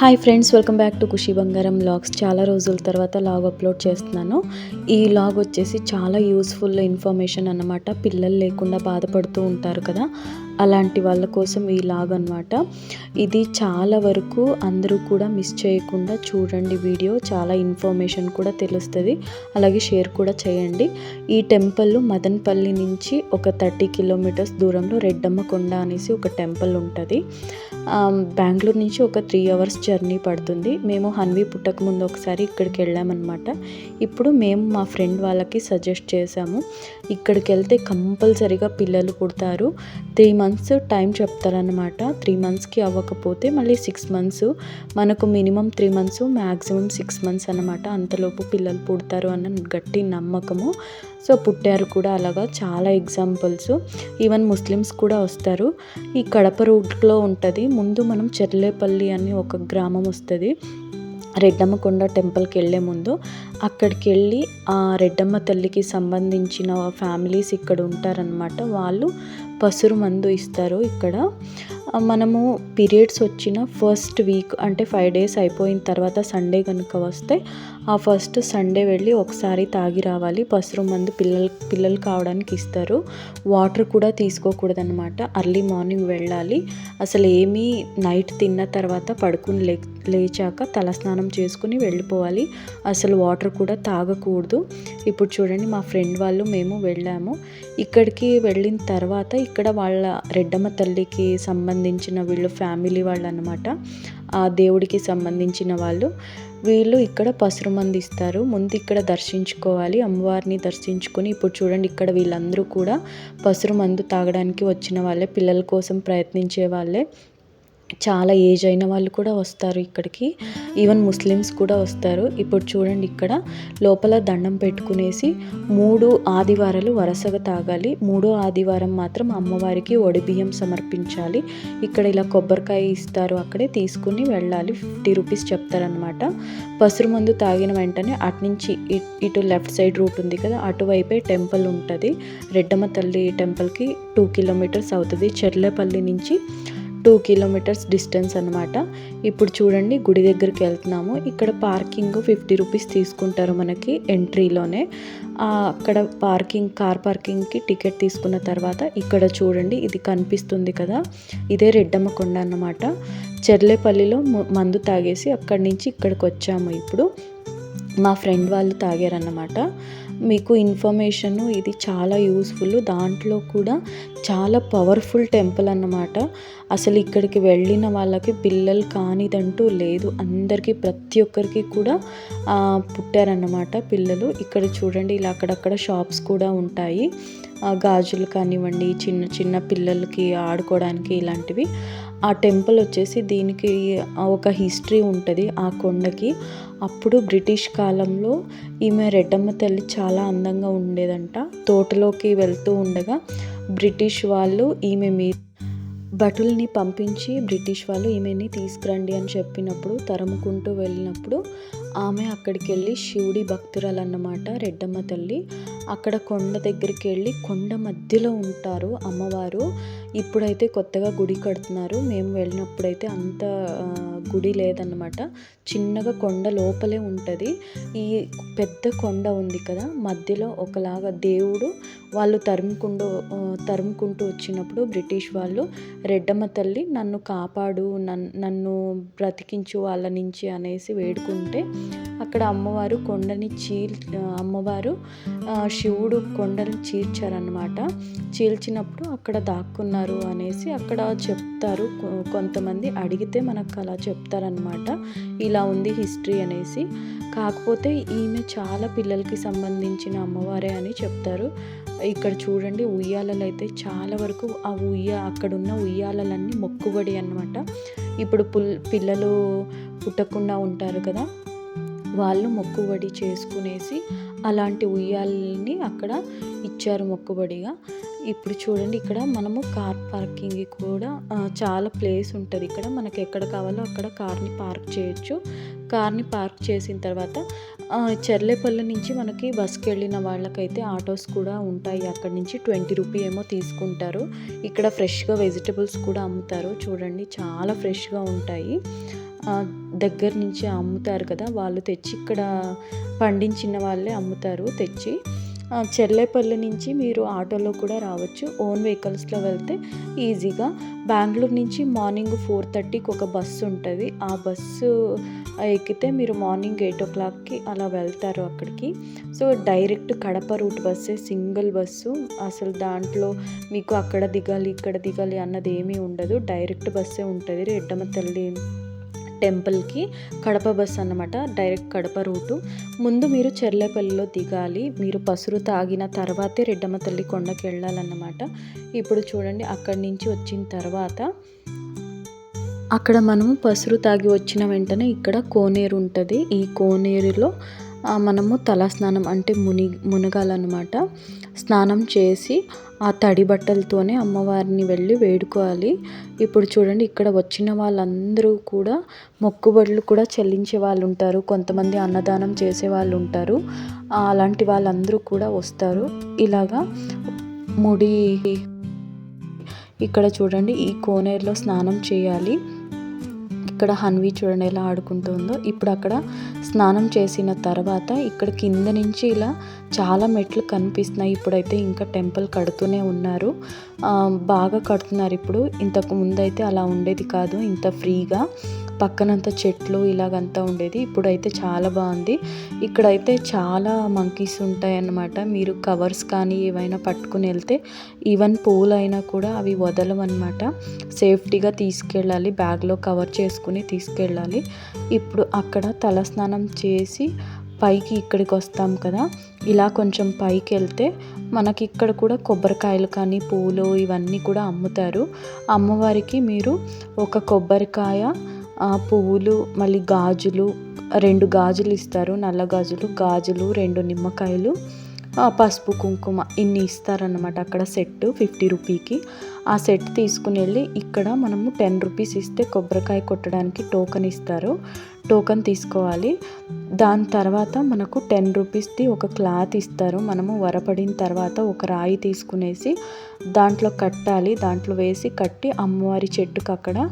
Hi friends welcome back to Khushi Bangaram vlogs. చాలా రోజుల తర్వాత లాగ్ అప్లోడ్ చేస్తున్నాను. ఈ లాగ్ వచ్చేసి చాలా యూస్ఫుల్ ఇన్ఫర్మేషన్ అన్నమాట. పిల్లలు లేకుండా బాధపడుతూ ఉంటారు కదా. అలాంటి వాళ్ళ కోసం ఈ లాగ్ అనమాట ఇది చాలా వరకు అందరూ కూడా మిస్ చేయకుండా చూడండి వీడియో. చాలా ఇన్ఫర్మేషన్ కూడా తెలుస్తుంది. అలాగే షేర్ కూడా చేయండి. ఈ టెంపుల్ మదన్పల్లి నుంచి ఒక థర్టీ కిలోమీటర్స్ దూరంలో రెడ్డమ్మ కొండ అనేసి ఒక టెంపుల్ ఉంటుంది. బెంగళూరు నుంచి ఒక త్రీ అవర్స్ జర్నీ పడుతుంది. మేము హన్వీ పుట్టక ముందు ఒకసారి ఇక్కడికి వెళ్ళామన్నమాట ఇప్పుడు మేము మా ఫ్రెండ్ వాళ్ళకి సజెస్ట్ చేసాము ఇక్కడికి వెళ్తే కంపల్సరీగా పిల్లలు పుడతారు. త్రీ మంత్స్ టైం చెప్తారనమాట త్రీ మంత్స్కి అవ్వకపోతే మళ్ళీ సిక్స్ మంత్స్. మనకు minimum three months maximum six months అనమాట అంతలోపు పిల్లలు పుడతారు అన్న గట్టి నమ్మకము. సో పుట్టారు కూడా అలాగా. చాలా ఎగ్జాంపుల్స్. ఈవెన్ ముస్లిమ్స్ కూడా వస్తారు. ఈ కడప రూట్లో ఉంటుంది. ముందు మనం చెర్లేపల్లి అని ఒక గ్రామం వస్తుంది. రెడ్డమ్మ కొండ టెంపుల్కి వెళ్ళే ముందు. అక్కడికి వెళ్ళి ఆ రెడ్డమ్మ తల్లికి సంబంధించిన ఫ్యామిలీస్ ఇక్కడ ఉంటారనమాట వాళ్ళు పసురు మందు ఇస్తారు ఇక్కడ. మనము పీరియడ్స్ వచ్చిన ఫస్ట్ వీక్ అంటే ఫైవ్ డేస్ అయిపోయిన తర్వాత సండే కనుక వస్తే ఆ ఫస్ట్ సండే వెళ్ళి ఒకసారి తాగి రావాలి. పసురు మందు పిల్లలు పిల్లలు కావడానికి ఇస్తారు. వాటర్ కూడా తీసుకోకూడదనమాట అర్లీ మార్నింగ్ వెళ్ళాలి. అసలు ఏమీ నైట్ తిన్న తర్వాత పడుకుని లే లేచాక తలస్నానం చేసుకుని వెళ్ళిపోవాలి. అసలు వాటర్ కూడా తాగకూడదు. ఇప్పుడు చూడండి మా ఫ్రెండ్ వాళ్ళు మేము వెళ్ళాము. ఇక్కడికి వెళ్ళిన తర్వాత ఇక్కడ వాళ్ళ రెడ్డమ్మ తల్లికి సంబంధించిన వీళ్ళు ఫ్యామిలీ వాళ్ళు అనమాట ఆ దేవుడికి సంబంధించిన వాళ్ళు. వీళ్ళు ఇక్కడ పసురు మంది ఇస్తారు. ముందు ఇక్కడ దర్శించుకోవాలి. అమ్మవారిని దర్శించుకొని ఇప్పుడు చూడండి ఇక్కడ వీళ్ళందరూ కూడా పసురు మందు తాగడానికి వచ్చిన వాళ్ళే పిల్లల కోసం ప్రయత్నించే వాళ్ళే. చాలా ఏజ్ అయిన వాళ్ళు కూడా వస్తారు ఇక్కడికి. ఈవెన్ ముస్లిమ్స్ కూడా వస్తారు. ఇప్పుడు చూడండి ఇక్కడ లోపల దండం పెట్టుకునేసి మూడు ఆదివారాలు వరుసగా తాగాలి. మూడో ఆదివారం మాత్రం అమ్మవారికి బియ్యం సమర్పించాలి. ఇక్కడ ఇలా కొబ్బరికాయ ఇస్తారు అక్కడే తీసుకుని వెళ్ళాలి. ఫిఫ్టీ రూపీస్ చెప్తారనమాట పసురు మందు తాగిన వెంటనే అటు నుంచి ఇటు లెఫ్ట్ సైడ్ రూట్ ఉంది కదా అటువైపే టెంపుల్ ఉంటుంది. రెడ్డమ్మ తల్లి టెంపుల్కి టూ కిలోమీటర్స్ అవుతుంది. చెర్లేపల్లి నుంచి టూ కిలోమీటర్స్ డిస్టెన్స్ అనమాట ఇప్పుడు చూడండి గుడి దగ్గరికి వెళ్తున్నాము. ఇక్కడ పార్కింగ్ ఫిఫ్టీ రూపీస్ తీసుకుంటారు మనకి ఎంట్రీలోనే. అక్కడ పార్కింగ్ కార్ పార్కింగ్కి టికెట్ తీసుకున్న తర్వాత ఇక్కడ చూడండి ఇది కనిపిస్తుంది కదా. ఇదే రెడ్డమ్మ కొండ అన్నమాట. చెర్లేపల్లిలో మందు తాగేసి అక్కడి నుంచి ఇక్కడికి వచ్చాము ఇప్పుడు. మా ఫ్రెండ్ వాళ్ళు తాగారన్నమాట. మీకు ఇన్ఫర్మేషన్ ఇది చాలా యూస్ఫుల్. దాంట్లో కూడా చాలా పవర్ఫుల్ టెంపుల్ అన్నమాట. అసలు ఇక్కడికి వెళ్ళిన వాళ్ళకి పిల్లలు కానిదంటూ లేదు. అందరికీ ప్రతి ఒక్కరికి కూడా పుట్టారన్నమాట పిల్లలు. ఇక్కడ చూడండి ఇలా అక్కడక్కడ షాప్స్ కూడా ఉంటాయి. గాజులు కానివ్వండి చిన్న చిన్న పిల్లలకి ఆడుకోవడానికి ఇలాంటివి. ఆ టెంపుల్ వచ్చేసి దీనికి ఒక హిస్టరీ ఉంటుంది ఆ కొండకి. అప్పుడు బ్రిటిష్ కాలంలో ఈమె రెడ్డమ్మ తల్లి చాలా అందంగా ఉండేదంట. తోటలోకి వెళ్తూ ఉండగా బ్రిటిష్ వాళ్ళు ఈమె మీ భటుల్ని పంపించి బ్రిటిష్ వాళ్ళు ఈమెని తీసుకురండి అని చెప్పినప్పుడు తరుముకుంటూ వెళ్ళినప్పుడు ఆమె అక్కడికి వెళ్ళి శివుడి భక్తురాలు అన్నమాట రెడ్డమ్మ తల్లి. అక్కడ కొండ దగ్గరికి వెళ్ళి కొండ మధ్యలో ఉంటారు అమ్మవారు. ఇప్పుడైతే కొత్తగా గుడి కడుతున్నారు. మేము వెళ్ళినప్పుడైతే అంత గుడి లేదన్నమాట. చిన్నగా కొండ లోపలే ఉంటుంది. ఈ పెద్ద కొండ ఉంది కదా మధ్యలో ఒకలాగా దేవుడు వాళ్ళు తరుముకుంటూ తరుముకుంటూ వచ్చినప్పుడు బ్రిటిష్ వాళ్ళు రెడ్డమ్మ తల్లి నన్ను కాపాడు నన్ను బ్రతికించు వాళ్ళ నుంచి అనేసి వేడుకుంటే అక్కడ అమ్మవారు కొండని చీల్ అమ్మవారు శివుడు కొండని చీల్చారనమాట చీల్చినప్పుడు అక్కడ దాక్కున్నారు అనేసి అక్కడ చెప్తారు. కొంతమంది అడిగితే మనకు అలా చెప్తారనమాట ఇలా ఉంది హిస్టరీ అనేసి. కాకపోతే ఈమె చాలా పిల్లలకి సంబంధించిన అమ్మవారే అని చెప్తారు. ఇక్కడ చూడండి ఉయ్యాలలు అయితే చాలా వరకు ఆ ఉయ్య అక్కడున్న ఉయ్యాలలన్నీ మొక్కుబడి అనమాట ఇప్పుడు పుల్ పిల్లలు పుట్టకుండా ఉంటారు కదా. వాళ్ళు మొక్కుబడి చేసుకునేసి అలాంటి ఉయ్యాలని అక్కడ ఇచ్చారు మొక్కుబడిగా. ఇప్పుడు చూడండి ఇక్కడ మనము కార్ పార్కింగ్ కూడా చాలా ప్లేస్ ఉంటుంది. ఇక్కడ మనకి ఎక్కడ కావాలో అక్కడ కార్ని పార్క్ చేయొచ్చు. కార్ని పార్క్ చేసిన తర్వాత చెర్లేపల్లి నుంచి మనకి బస్కి వెళ్ళిన వాళ్ళకైతే ఆటోస్ కూడా ఉంటాయి. అక్కడ నుంచి ట్వంటీ రూపీ ఏమో తీసుకుంటారు. ఇక్కడ ఫ్రెష్గా వెజిటబుల్స్ కూడా అమ్ముతారు. చూడండి చాలా ఫ్రెష్గా ఉంటాయి. దగ్గర నుంచి అమ్ముతారు కదా వాళ్ళు తెచ్చి ఇక్కడ పండించిన వాళ్ళే అమ్ముతారు తెచ్చి చెర్లేపల్లి నుంచి మీరు ఆటోలో కూడా రావచ్చు. ఓన్ వెహికల్స్లో వెళ్తే ఈజీగా. బెంగళూరు నుంచి మార్నింగ్ ఫోర్ థర్టీకి ఒక బస్సు ఉంటుంది. ఆ బస్సు ఎక్కితే మీరు మార్నింగ్ ఎయిట్ ఓ క్లాక్కి అలా వెళ్తారు అక్కడికి. సో డైరెక్ట్ కడప రూట్ బస్సే సింగిల్ బస్సు. అసలు దాంట్లో మీకు అక్కడ దిగాలి ఇక్కడ దిగాలి అన్నది ఏమీ ఉండదు. డైరెక్ట్ బస్సే ఉంటుంది. రెడ్డమ్మ తల్లి టెంపుల్కి కడప బస్ అన్నమాట డైరెక్ట్ కడప రూటు. ముందు మీరు చెర్లేపల్లిలో దిగాలి మీరు పసురు తాగిన తర్వాతే రెడ్డమ్మ తల్లి కొండకి వెళ్ళాలన్నమాట ఇప్పుడు చూడండి అక్కడి నుంచి వచ్చిన తర్వాత అక్కడ మనము పసురు తాగి వచ్చిన వెంటనే ఇక్కడ కోనేరు ఉంటుంది. ఈ కోనేరులో మనము మనము తలస్నానం అంటే ముని మునగాలన్నమాట. స్నానం చేసి ఆ తడి బట్టలతోనే అమ్మవారిని వెళ్ళి వేడుకోవాలి. ఇప్పుడు చూడండి ఇక్కడ వచ్చిన వాళ్ళందరూ కూడా మొక్కుబడులు కూడా చెల్లించే వాళ్ళు ఉంటారు కొంతమంది అన్నదానం చేసే వాళ్ళు ఉంటారు అలాంటి వాళ్ళందరూ కూడా వస్తారు. ఇలాగా ముడి ఇక్కడ చూడండి ఈ కోనేరులో స్నానం చేయాలి. ఇక్కడ హన్వి చూడండి ఎలా ఆడుకుంటుందో ఇప్పుడు అక్కడ స్నానం చేసిన తర్వాత ఇక్కడ కింద నుంచి ఇలా చాలా మెట్లు కనిపిస్తున్నాయి. ఇప్పుడైతే ఇంకా టెంపుల్ కడుతూనే ఉన్నారు. బాగా కడుతున్నారు ఇప్పుడు. ఇంతకు ముందైతే అలా ఉండేది కాదు. ఇంత ఫ్రీగా. పక్కనంత చెట్లు ఇలాగంతా ఉండేది. ఇప్పుడైతే చాలా బాగుంది. ఇక్కడైతే చాలా మంకీస్ ఉంటాయి అన్నమాట మీరు కవర్స్ కానీ ఏవైనా పట్టుకుని వెళ్తే ఈవెన్ పూలైనా కూడా అవి వదలవన్నమాట. సేఫ్టీగా తీసుకెళ్ళాలి. బ్యాగ్లో కవర్ చేసుకుని తీసుకెళ్ళాలి. ఇప్పుడు అక్కడ తలస్నానం చేసి పైకి ఇక్కడికి వస్తాం కదా. ఇలా కొంచెం పైకి వెళ్తే మనకి ఇక్కడ కూడా కొబ్బరికాయలు కానీ పూలు ఇవన్నీ కూడా అమ్ముతారు. అమ్మవారికి మీరు ఒక కొబ్బరికాయ పువ్వులు మళ్ళీ గాజులు రెండు గాజులు ఇస్తారు నల్ల గాజులు గాజులు రెండు నిమ్మకాయలు పసుపు కుంకుమ ఇన్ని ఇస్తారనమాట అక్కడ సెట్ ఫిఫ్టీ రూపీకి. ఆ సెట్ తీసుకుని వెళ్ళి ఇక్కడ మనము టెన్ రూపీస్ ఇస్తే కొబ్బరికాయ కొట్టడానికి టోకెన్ ఇస్తారు. టోకెన్ తీసుకోవాలి. దాని తర్వాత మనకు టెన్ రూపీస్ది ఒక క్లాత్ ఇస్తారు. మనము వరపడిన తర్వాత ఒక రాయి తీసుకునేసి దాంట్లో కట్టాలి. దాంట్లో వేసి కట్టి అమ్మవారి చెట్టుకు అక్కడ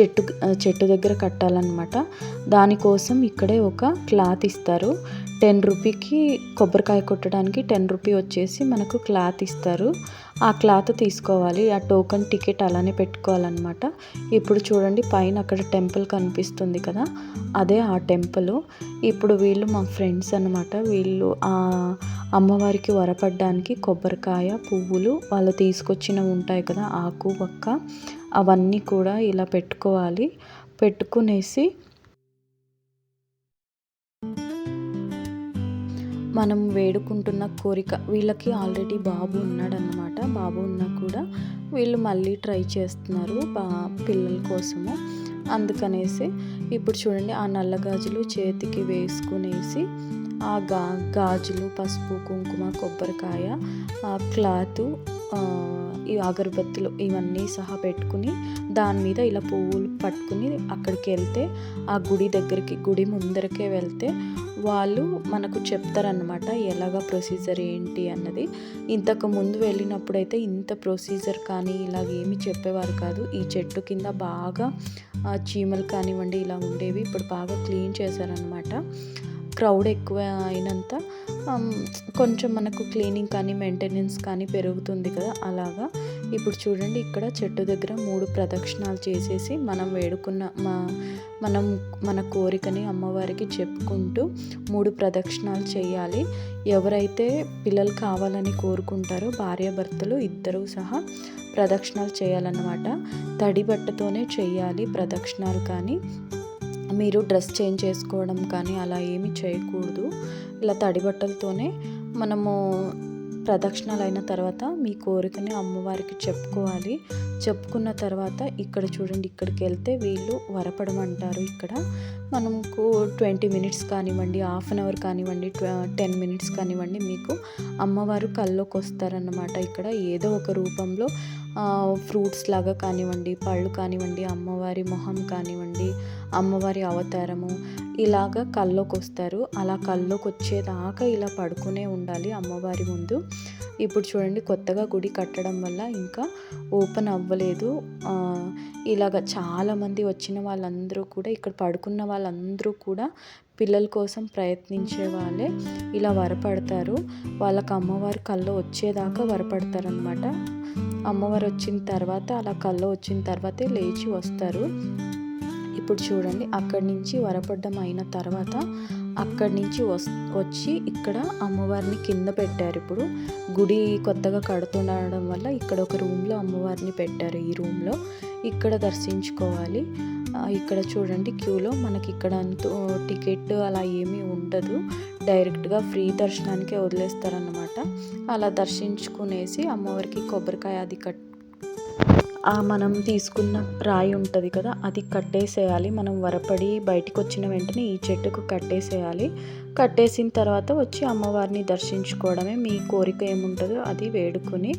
చెట్టు చెట్టు దగ్గర కట్టాలన్నమాట. దానికోసం ఇక్కడే ఒక క్లాత్ ఇస్తారు. టెన్ రూపీకి కొబ్బరికాయ కొట్టడానికి టెన్ రూపీ వచ్చేసి మనకు క్లాత్ ఇస్తారు. ఆ క్లాత్ తీసుకోవాలి. ఆ టోకెన్ టికెట్ అలానే పెట్టుకోవాలన్నమాట. ఇప్పుడు చూడండి పైన అక్కడ టెంపుల్ కనిపిస్తుంది కదా అదే ఆ టెంపుల్. ఇప్పుడు వీళ్ళు మా ఫ్రెండ్స్ అనమాట వీళ్ళు ఆ అమ్మవారికి వరపడ్డానికి కొబ్బరికాయ పువ్వులు వాళ్ళు తీసుకొచ్చినవి ఉంటాయి కదా ఆకు వక్క. అవన్నీ కూడా ఇలా పెట్టుకోవాలి. పెట్టుకునేసి మనం వేడుకుంటున్న కోరిక వీళ్ళకి ఆల్రెడీ బాబు ఉన్నాడన్నమాట. బాబు ఉన్నా కూడా వీళ్ళు మళ్ళీ ట్రై చేస్తున్నారు బా పిల్లల కోసము. అందుకనేసి ఇప్పుడు చూడండి ఆ నల్ల గాజులు చేతికి వేసుకునేసి ఆ గా గాజులు పసుపు కుంకుమ కొబ్బరికాయ ఆ క్లాత్ ఈ అగరబత్తులు ఇవన్నీ సహా పెట్టుకుని దాని మీద ఇలా పువ్వులు పట్టుకుని అక్కడికి వెళ్తే ఆ గుడి దగ్గరికి గుడి ముందరకే వెళ్తే వాళ్ళు మనకు చెప్తారనమాట ఎలాగ ప్రొసీజర్ ఏంటి అన్నది. ఇంతకు ముందు వెళ్ళినప్పుడైతే ఇంత ప్రొసీజర్ కానీ ఇలాగ ఏమి చెప్పేవారు కాదు. ఈ చెట్టు కింద బాగా చీమలు కానివ్వండి ఇలా ఉండేవి ఇప్పుడు బాగా క్లీన్ చేశారనమాట క్రౌడ్ ఎక్కువ అయినంత కొంచెం మనకు క్లీనింగ్ కానీ మెయింటెనెన్స్ కానీ పెరుగుతుంది కదా అలాగా. ఇప్పుడు చూడండి ఇక్కడ చెట్టు దగ్గర మూడు ప్రదక్షిణాలు చేసేసి మనం వేడుకున్న మా మనం మన కోరికని అమ్మవారికి చెప్పుకుంటూ మూడు ప్రదక్షిణాలు చేయాలి. ఎవరైతే పిల్లలు కావాలని కోరుకుంటారో భార్యాభర్తలు ఇద్దరూ సహా ప్రదక్షిణాలు చేయాలన్నమాట. తడి బట్టతోనే చేయాలి ప్రదక్షిణాలు కానీ మీరు డ్రెస్ చేంజ్ చేసుకోవడం కానీ అలా ఏమీ చేయకూడదు. ఇలా తడి బట్టలతోనే మనము ప్రదక్షిణలు అయిన తర్వాత మీ కోరికని అమ్మవారికి చెప్పుకోవాలి. చెప్పుకున్న తర్వాత ఇక్కడ చూడండి ఇక్కడికి వెళ్తే వీళ్ళు వరపడమంటారు ఇక్కడ. మనకు ట్వంటీ మినిట్స్ కానివ్వండి హాఫ్ అన్ అవర్ కానివ్వండి టెన్ మినిట్స్ కానివ్వండి మీకు అమ్మవారు కల్లోకి వస్తారన్నమాట ఇక్కడ ఏదో ఒక రూపంలో ఫ్రూట్స్ లాగా కానివ్వండి పళ్ళు కానివ్వండి అమ్మవారి మొహం కానివ్వండి అమ్మవారి అవతారము ఇలాగ కల్లోకి వస్తారు. అలా కల్లోకి వచ్చేదాకా ఇలా పడుకునే ఉండాలి అమ్మవారి ముందు. ఇప్పుడు చూడండి కొత్తగా గుడి కట్టడం వల్ల ఇంకా ఓపెన్ అవ్వలేదు. ఇలాగ చాలామంది వచ్చిన వాళ్ళందరూ కూడా ఇక్కడ పడుకున్న వాళ్ళందరూ కూడా పిల్లల కోసం ప్రయత్నించే వాళ్ళే ఇలా వరపడతారు. వాళ్ళకి అమ్మవారి కళ్ళు వచ్చేదాకా వరపడతారనమాట అమ్మవారు వచ్చిన తర్వాత అలా కళ్ళు వచ్చిన తర్వాతే లేచి వస్తారు. ఇప్పుడు చూడండి అక్కడి నుంచి వరపడ్డం అయిన తర్వాత అక్కడి నుంచి వస్ వచ్చి ఇక్కడ అమ్మవారిని కింద పెట్టారు. ఇప్పుడు గుడి కొత్తగా కడుతుండడం వల్ల ఇక్కడ ఒక రూమ్లో అమ్మవారిని పెట్టారు. ఈ రూమ్లో ఇక్కడ దర్శించుకోవాలి. ఇక్కడ చూడండి క్యూలో మనకి ఇక్కడ అంత టికెట్ అలా ఏమీ ఉండదు. డైరెక్ట్గా ఫ్రీ దర్శనానికే వదిలేస్తారన్నమాట. అలా దర్శించుకునేసి అమ్మవారికి కొబ్బరికాయ అది కట్ మనం తీసుకున్న రాయి ఉంటుంది కదా అది కట్టేసేయాలి. మనం వరపడి బయటికి వచ్చిన వెంటనే ఈ చెట్టుకు కట్టేసేయాలి. కట్టేసిన తర్వాత వచ్చి అమ్మవారిని దర్శించుకోవడమే మీ కోరిక ఏముంటుందో అది వేడుకొని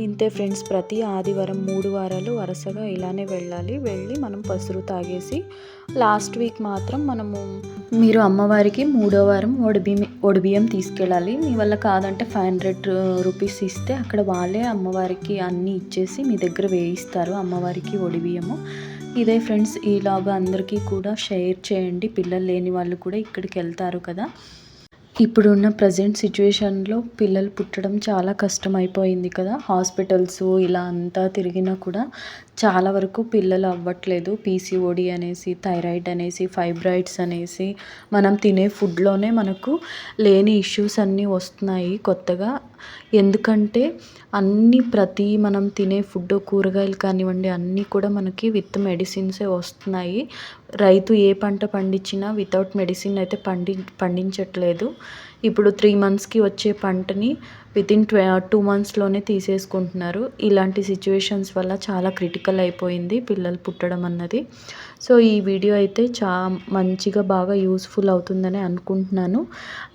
ఇంతే ఫ్రెండ్స్ ప్రతి ఆదివారం మూడు వారాలు వరుసగా ఇలానే వెళ్ళాలి. వెళ్ళి మనం పసురు తాగేసి లాస్ట్ వీక్ మాత్రం మనము మీరు అమ్మవారికి మూడో వారం ఒడిబియ్యం ఒడిబియ్యం తీసుకెళ్ళాలి. మీ వల్ల కాదంటే ఫైవ్ హండ్రెడ్ రూపీస్ ఇస్తే అక్కడ వాళ్ళే అమ్మవారికి అన్నీ ఇచ్చేసి మీ దగ్గర వేయిస్తారు అమ్మవారికి ఒడిబియ్యము. ఇదే ఫ్రెండ్స్ ఈలాగా అందరికీ కూడా షేర్ చేయండి. పిల్లలు లేని వాళ్ళు కూడా ఇక్కడికి వెళ్తారు కదా. ఇప్పుడున్న ప్రజెంట్ సిచ్యువేషన్లో పిల్లలు పుట్టడం చాలా కష్టం అయిపోయింది కదా. హాస్పిటల్స్ ఇలా అంతా తిరిగినా కూడా చాలా వరకు పిల్లలు అవ్వట్లేదు. పీసీఓడి అనేసి థైరాయిడ్ అనేసి ఫైబ్రాయిడ్స్ అనేసి మనం తినే ఫుడ్లోనే మనకు లేని ఇష్యూస్ అన్నీ వస్తున్నాయి కొత్తగా. ఎందుకంటే అన్నీ ప్రతి మనం తినే ఫుడ్ కూరగాయలు కానివ్వండి అన్నీ కూడా మనకి విత్ మెడిసిన్సే వస్తున్నాయి. రైతు ఏ పంట పండించినా వితౌట్ మెడిసిన్ అయితే పండి పండించట్లేదు. ఇప్పుడు త్రీ మంత్స్కి వచ్చే పంటని విత్ ఇన్ ట్వ టూ మంత్స్లోనే తీసేసుకుంటున్నారు. ఇలాంటి సిచ్యువేషన్స్ వల్ల చాలా క్రిటికల్ అయిపోయింది పిల్లలు పుట్టడం అన్నది. సో ఈ వీడియో అయితే చా మంచిగా బాగా యూస్ఫుల్ అవుతుందని అనుకుంటున్నాను.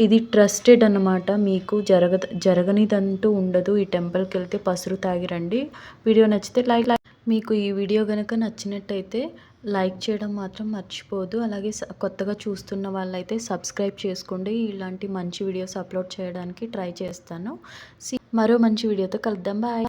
ఇది ట్రస్టెడ్ అన్నమాట. మీకు జరగ జరగనిదంటూ ఉండదు. ఈ టెంపుల్కి వెళ్తే పసురు తాగి రండి. వీడియో నచ్చితే లైక్ లైక్. మీకు ఈ వీడియో కనుక నచ్చినట్టయితే లైక్ చేయడం మాత్రం మర్చిపోదు అలాగే కొత్తగా చూస్తున్న వాళ్ళైతే సబ్స్క్రైబ్ చేసుకోండి. ఇలాంటి మంచి వీడియోస్ అప్లోడ్ చేయడానికి ట్రై చేస్తాను. మరో మంచి వీడియోతో కలుద్దాం. బాయ్.